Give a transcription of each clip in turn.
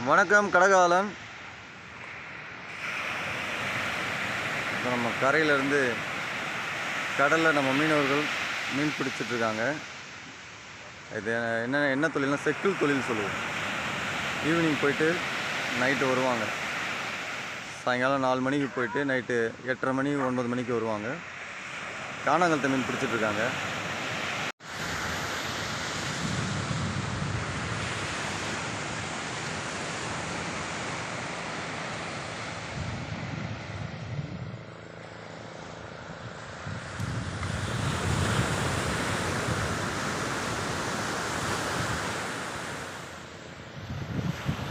வணக்கம் கடகாலன் இப்போ நம்ம கரையிலேருந்து கடலில் நம்ம மீனவர்கள் மீன் பிடிச்சிட்டு இருக்காங்க. இது என்ன என்ன தொழில்னா செக்கில் தொழில் சொல்லுவோம். ஈவினிங் போயிட்டு நைட்டு வருவாங்க. சாயங்காலம் நாலு மணிக்கு போயிட்டு நைட்டு எட்டரை மணி ஒன்பது மணிக்கு வருவாங்க. காணாங்கலத்தை மீன் பிடிச்சிட்ருக்காங்க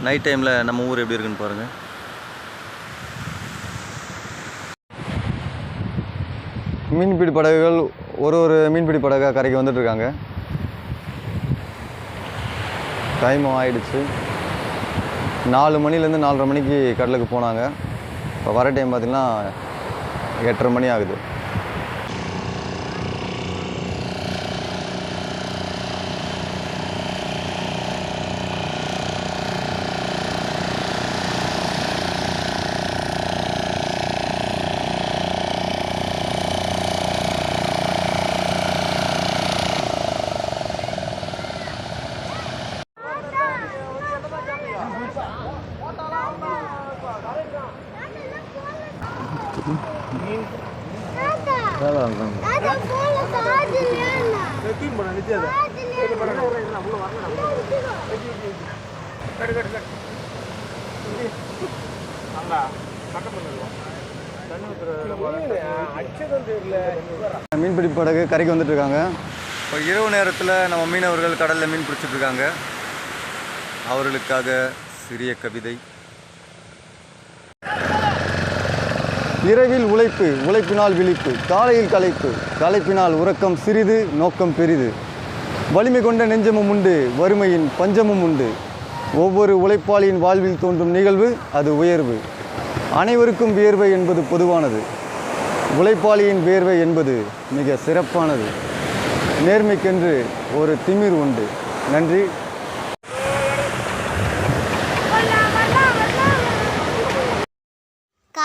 நைட் டைமில் நம்ம ஊர் எப்படி இருக்குன்னு பாருங்கள் மீன்பிடி படகுகள் ஒரு ஒரு மீன்பிடி படகாக கரைக்கு வந்துட்டுருக்காங்க. டைமும் ஆயிடுச்சு. நாலு மணிலேருந்து நாலரை மணிக்கு கடலுக்கு போனாங்க. இப்போ வர டைம் பார்த்திங்கன்னா எட்டரை மணி ஆகுது. மீன்பிடி படகு கரைக்கு வந்துட்டு இருக்காங்க இப்போ இரவு நேரத்தில் நம்ம மீனவர்கள் கடலில் மீன் பிடிச்சிட்டு இருக்காங்க. அவர்களுக்காக சிறிய கவிதை. இரவில் உழைப்பு உழைப்பினால் விழிப்பு காலையில் களைப்பு களைப்பினால் உறக்கம் சிறிது நோக்கம் பெரிது. வலிமை கொண்ட நெஞ்சமும் உண்டு வறுமையின் பஞ்சமும் உண்டு. ஒவ்வொரு உழைப்பாளியின் வாழ்வில் தோன்றும் நிகழ்வு அது உயர்வு. அனைவருக்கும் வியர்வை என்பது பொதுவானது. உழைப்பாளியின் வேர்வை என்பது மிக சிறப்பானது. நேர்மைக்கென்று ஒரு திமிர் உண்டு. நன்றி.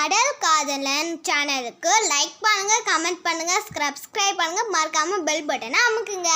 கடல் காதலன் சேனலுக்கு லைக் பண்ணுங்கள் கமெண்ட் பண்ணுங்கள் சப்ஸ்கிரைப் பண்ணுங்கள் மறக்காமல் பெல் பட்டனை அமுக்குங்க.